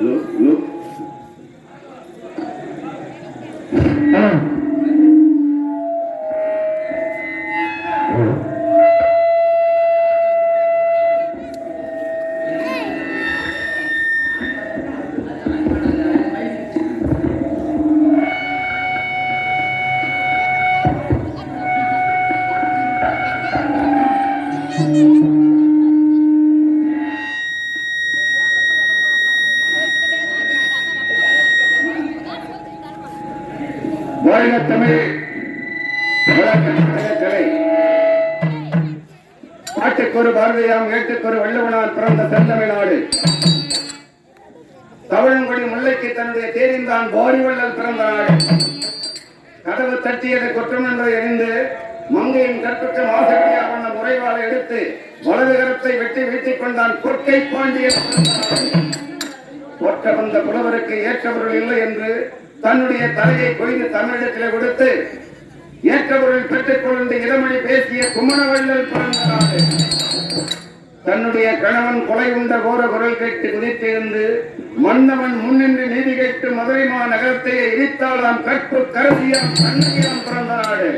¿no? வாழ்க தமிழ் கலை பாட்டுக்கொரு பாரதியாம் ஏட்டுக்கொரு வள்ளுவனால் பிறந்த செந்தமிழ்நாடு. தமிழங்குடி முல்லைக்கு தன்னுடைய தேரிந்தான் போரி வள்ளல் பிறந்த நாடு கதவு தட்டியது குற்றம் என்று எறிந்து மங்கையின் கற்பிக்க மாசடியாக பண்ண எடுத்து வலது கரத்தை வெட்டி வீட்டிக் கொண்டான் கொற்கை பாண்டியன். பிறந்த வந்த புலவருக்கு ஏற்றவர்கள் இல்லை என்று தன்னுடைய தலையை கொய்து தமிழிடத்திலே கொடுத்து ஏற்றவர்கள் பெற்றுக் கொண்டு இடமொழி பேசிய குமணவள்ளல் பிறந்த நாடு தன்னுடைய கணவன் கொலை உண்ட கோர குரல் கேட்டு குதித்திருந்து மன்னவன் முன்னின்று நீதி கேட்டு மதுரை மாநகரத்தையே இடித்தாளாம் கற்பு கருதியாம் கண்ணியாம் பிறந்த நாடு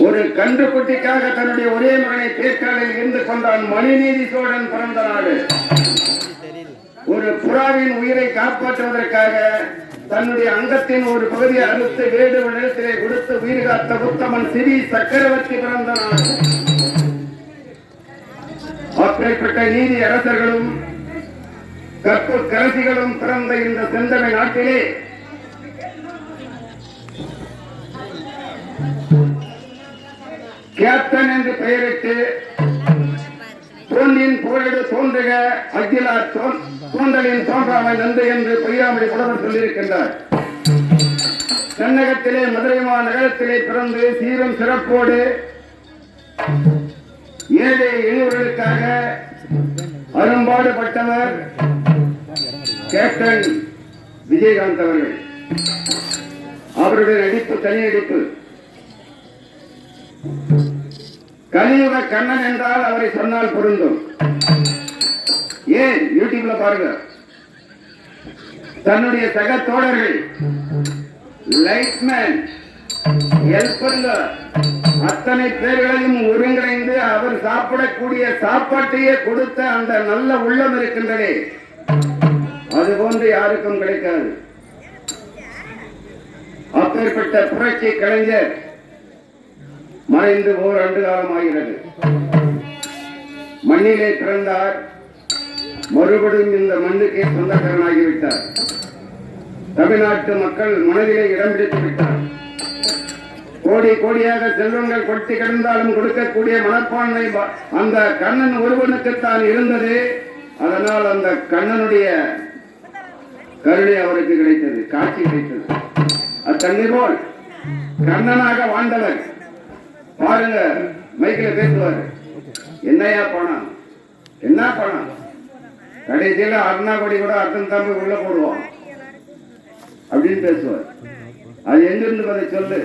ஒரு கன்றுக்குட்டிக்காக தன்னுடைய ஒரே மகனை தேர்காலில் இருந்து கொண்டான் மணிநீதி சோழன் பிறந்த நாடு ஒரு புறாவின் உயிரை காப்பாற்றுவதற்காக தன்னுடைய அங்கத்தின் ஒரு பகுதியை அறுத்து வேடு நிலத்திலே கொடுத்து உயிர் காத்த உத்தமன் சிறி சக்கரவர்த்தி பிறந்த நாடு அப்படிப்பட்ட நீதி அரசர்களும் கற்பு கரசிகளும் பிறந்த இந்த செந்தமை நாட்டிலே கேப்டன் என்று பெயரிட்டு தோன்றின் புகழெடு தோன்றுக அகிலார் தோன்- தோன்றலின் தோன்றாமை நன்று என்று பொய்யாமொழி புலவர் சொல்லியிருக்கின்றார். தென்னகத்திலே மதுரை மாநகரத்திலே பிறந்து சீரும் சிறப்போடு ஏழை எளியவர்களுக்காக அரும்பாடுபட்டவர் கேப்டன் விஜயகாந்த் அவர்கள். அவருடைய நடிப்பு தனி நடிப்பு. கலியுக கண்ணன் என்றால் அவரை சொன்னால் பொருந்தும். ஏன்? யூடியூப்ல பாருங்க. தன்னுடைய சக தோழர்கள் லைட்மேன் ஹெல்பர்கள் அத்தனை பேர்களையும் ஒருங்கிணைந்து அவர் சாப்பிடக்கூடிய சாப்பாட்டையே கொடுத்த அந்த நல்ல உள்ளம் இருக்கின்றதே. அது போன்று யாருக்கும் கிடைக்காது. அப்பேற்பட்ட புரட்சி கலைஞர் மறைந்து ஓராண்டு காலமாகிறது மண்ணிலே பிறந்தார். மறுபடியும் இந்த மண்ணுக்கே சொந்தக்காரனாகிவிட்டார். தமிழ்நாட்டு மக்கள் மனதிலே இடம் பிடித்து விட்டார். கோடி கோடியாக செல்வங்கள் கொட்டி கிடந்தாலும் கொடுக்கக்கூடிய மனப்பான்மை அந்த கண்ணன் ஒருவனுக்குத்தான் இருந்தது. அதனால் அந்த கண்ணனுடைய கருணை அவருக்கு கிடைத்தது காட்சி கிடைத்தது. அத்தன்னை போல் கண்ணனாக வாழ்ந்தவர். பாருங்க மைக்கில் பேசுவார். என்னையா பணம் என்ன பணம் கடைசியில் அருணா கொடி கூட அர்த்தம் தம்பி உள்ள போடுவோம். அப்படின்னு பேசுவார். அது எங்கிருந்து அதை சொல்லு.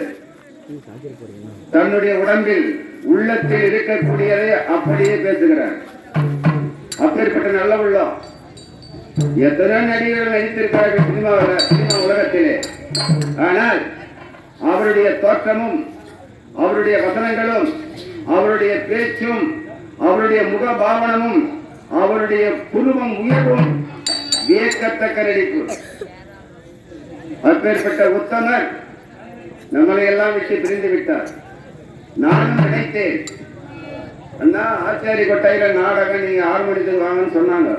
தன்னுடைய உடம்பில் உள்ளத்தில் இருக்கக்கூடியதை அப்படியே பேசுகிறார். அப்பேற்பட்ட நல்ல உள்ளம். எத்தனை நடிகர்கள் நடித்திருக்கிறார்கள் சினிமாவில் சினிமா உலகத்திலே. ஆனால் அவருடைய தோற்றமும் அவருடைய வசனங்களும் அவருடைய பேச்சும் அவருடைய முக பாவனமும் அவருடைய குருவம் உயர்வும் வியக்கத்தக்க நடிப்பு. அப்பேற்பட்ட உத்தமர் நம்மளை எல்லாம் விட்டு பிரிந்து விட்டார். நானும் நினைத்தேன். அண்ணா ஆச்சாரி கொட்டையில நாடகம் நீங்க ஆறு மணிக்கு வாங்கன்னு சொன்னாங்க.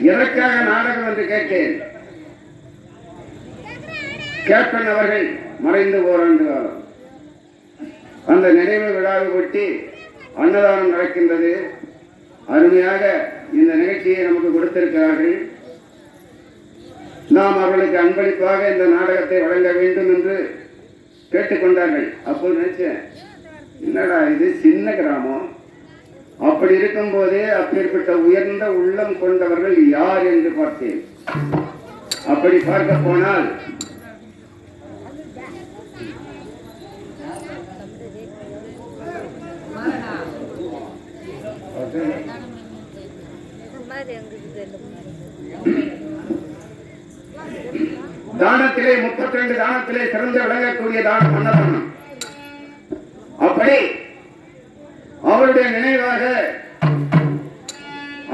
எதற்காக நாடகம் என்று கேட்டேன். கேப்டன் அவர்கள் மறைந்து ஓராண்டு காலம். அந்த நினைவு விழாவை ஒட்டி அன்னதானம் நடக்கின்றது. அருமையாக இந்த நிகழ்ச்சியை நமக்கு கொடுத்திருக்கிறார்கள். நாம் அவர்களுக்கு அன்பளிப்பாக இந்த நாடகத்தை வழங்க வேண்டும் என்று கேட்டுக்கொண்டார்கள். அப்போது நினைச்சேன் என்னடா இது சின்ன கிராமம்? அப்படி இருக்கும்போதே அப்பேற்பட்ட உயர்ந்த உள்ளம் கொண்டவர்கள் யார்? என்று பார்த்தேன். அப்படி பார்க்க போனால் தானத்திலே முப்பத்தி ரெண்டு தானத்திலே சிறந்து விளங்கக்கூடிய தானம் அன்னதானம் அப்படி அவருடைய நினைவாக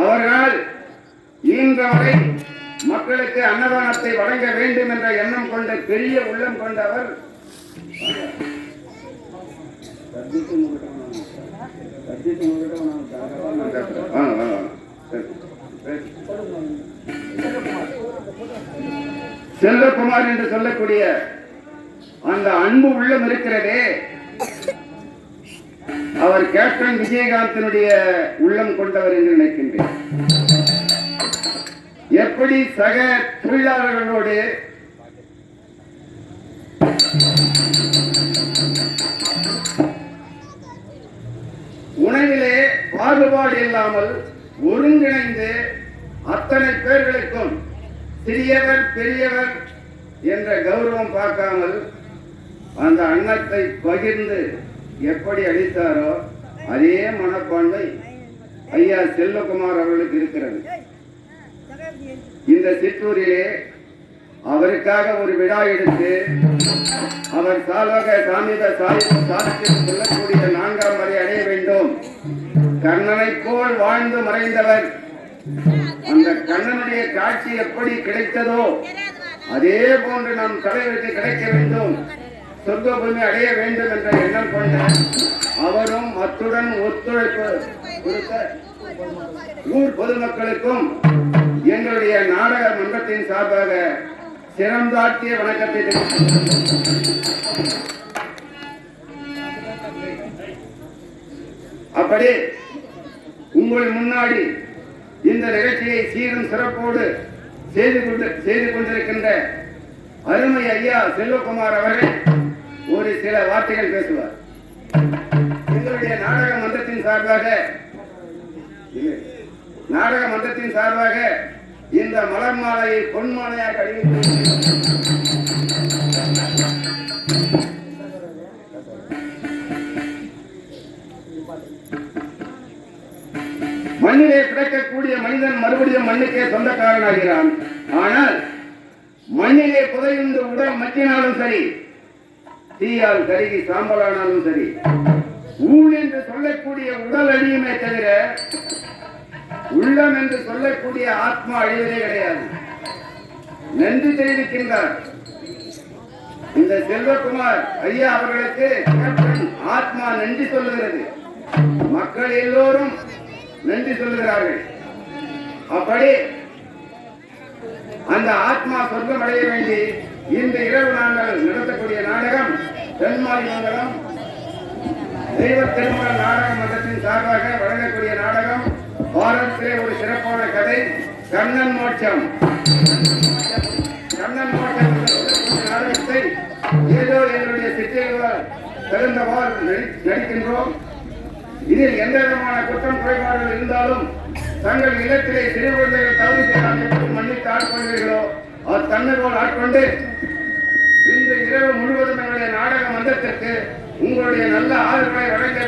அவர்கள் ஈன்றவரை மக்களுக்கு அன்னதானத்தை வழங்க வேண்டும் என்ற எண்ணம் கொண்ட பெரிய உள்ளம் கொண்டவர் ஆ. சரி. செல்வகுமார் என்று சொல்லக்கூடிய அந்த அன்பு உள்ளம் இருக்கிறதே. அவர் கேப்டன் விஜயகாந்தினுடைய உள்ளம் கொண்டவர் என்று நினைக்கின்றேன். எப்படி சக தொழிலாளர்களோடு உணவிலே பாகுபாடு இல்லாமல் ஒருங்கிணைந்து அத்தனை பேர்களுக்கும் சிறியவர் பெரியவர் என்ற கௌரவம் பார்க்காமல் அந்த அன்னத்தை பகிர்ந்து எப்படி அளித்தாரோ அதே மனப்பான்மை ஐயா செல்வகுமார் அவர்களுக்கு இருக்கிறது. இந்த சிற்றூரிலே அவருக்காக ஒரு விழா எடுத்து அவர் சாலோக சாமித சாயுத சாத்தியம் சொல்லக்கூடிய நான்காம் வரை அடைய வேண்டும். கண்ணனைப் போல் வாழ்ந்து மறைந்தவர். அந்த கண்ணனுடைய காட்சி எப்படி கிடைத்ததோ அதே போன்று நம் தலைவருக்கு கிடைக்க வேண்டும். சொர்க்க பூமி அடைய வேண்டும் என்ற எண்ணம் கொண்ட அவரும் அத்துடன் ஒத்துழைப்பு கொடுத்த ஊர் பொதுமக்களுக்கும் எங்களுடைய நாடக மன்றத்தின் சார்பாக சிறந்தாட்டிய வணக்கத்தை அப்படி உங்கள் முன்னாடி இந்த நிகழ்ச்சியை சீரும் சிறப்போடு செய்து கொண்டு செய்து கொண்டிருக்கின்ற அருமை ஐயா செல்வகுமார் அவர்கள் ஒரு சில வார்த்தைகள் பேசுவார். எங்களுடைய நாடக மன்றத்தின் சார்பாக நாடக மன்றத்தின் சார்பாக இந்த மலர் மாலையை பொன் மாலையாக அறிவித்து மண்ணிலே கிடைக்கக்கூடிய மனிதன் மறுபடியும் மண்ணுக்கே சொந்தக்காரனாகிறான். ஆனால் மண்ணிலே புதையுண்டு உடல் மக்கினாலும் சரி தீயால் கருகி சாம்பலானாலும் சரி ஊழ் என்று சொல்லக்கூடிய உடல் அழியுமே தவிர உள்ளம் என்று சொல்லக்கூடிய ஆத்மா அழிவதே கிடையாது. நன்றி தெரிவிக்கின்றார். இந்த செல்வகுமார் ஐயா அவர்களுக்கு ஆத்மா நன்றி சொல்லுகிறது. மக்கள் எல்லோரும் நன்றி சொல்லுகிறார்கள். அப்படி அந்த ஆத்மா சொர்க்கம் அடைய வேண்டி இந்த இரவு நாங்கள் நடத்தக்கூடிய நாடகம் தென்மாரி மங்கலம் தெய்வ திருமண நாடக மன்றத்தின் சார்பாக வழங்கக்கூடிய நாடகம் பாரதத்திலே ஒரு சிறப்பான கதை கண்ணன் மோட்சம். கண்ணன் மோட்சம் நாடகத்தை ஏதோ எங்களுடைய சிற்றைகளால் திறந்தவாறு நடி- நடிக்கின்றோம். இதில் எந்த விதமான குற்றம் குறைபாடுகள் இருந்தாலும் தங்கள் இல்லத்திலே சிறு குழந்தைகள் தவறு செய்தால் எப்படி மன்னித்து ஆட்கொண்டீர்களோ அவர் தன்னை போல் ஆட்கொண்டு இந்த இரவு முழுவதும் எங்களுடைய நாடக மன்றத்திற்கு உங்களுடைய நல்ல ஆதரவை வழங்க